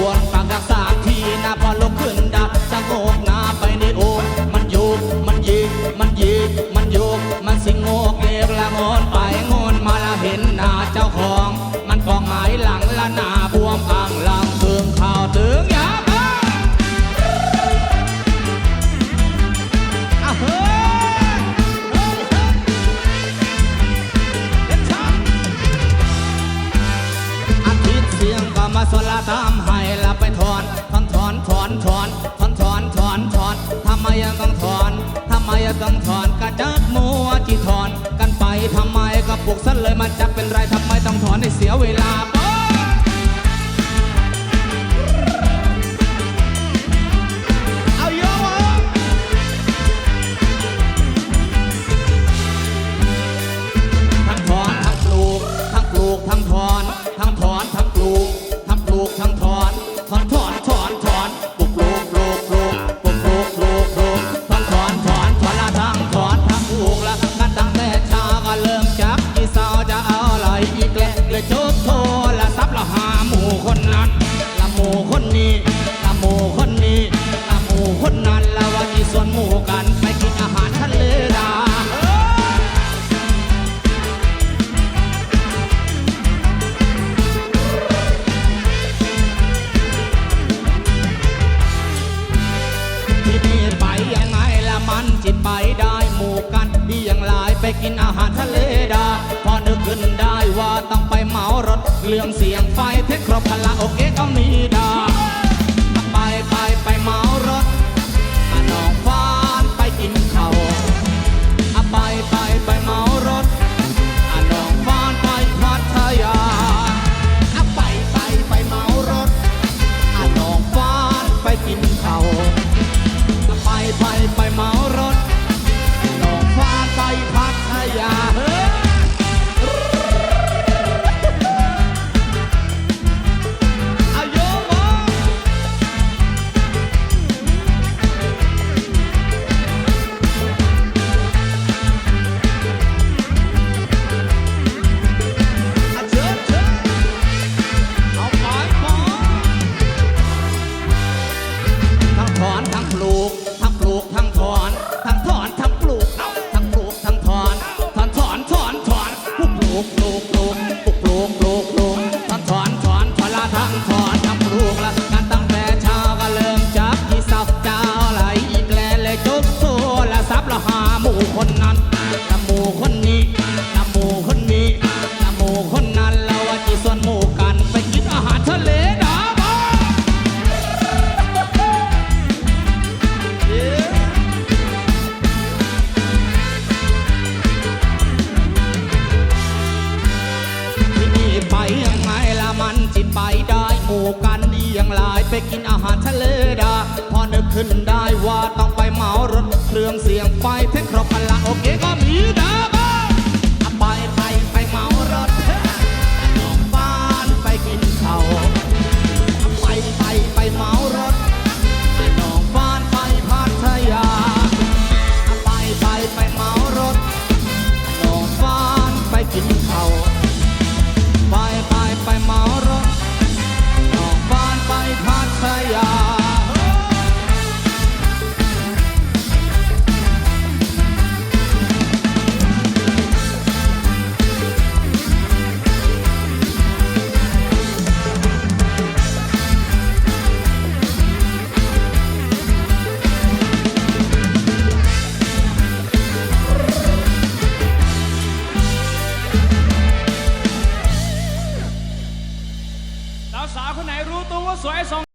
one. าสละตามให้ละไปถอนถอนถอนถอนถอนถอนถอนถอนถอนทำไมยังต้องถอนทำไมยังต้องถอนกระจักมัวจีถอน กันไปทำไมกระปุกสั้นเลยมันจะเป็นไรทำไมต้องถอนให้เสียเวลาทั้งถอนทั้งปลูกทั้งปลูกทั้งถอน เรื่องเสียงไฟเทคโบพละโอเคกำ ไปได้หมู่กันเอียงหลายไปกินอาหารทะเลดา พอนึกขึ้นได้ว่าต้องไปเหมารถเครื่องเสียงไฟเทคครบพละโอเคก็มีดา 甩松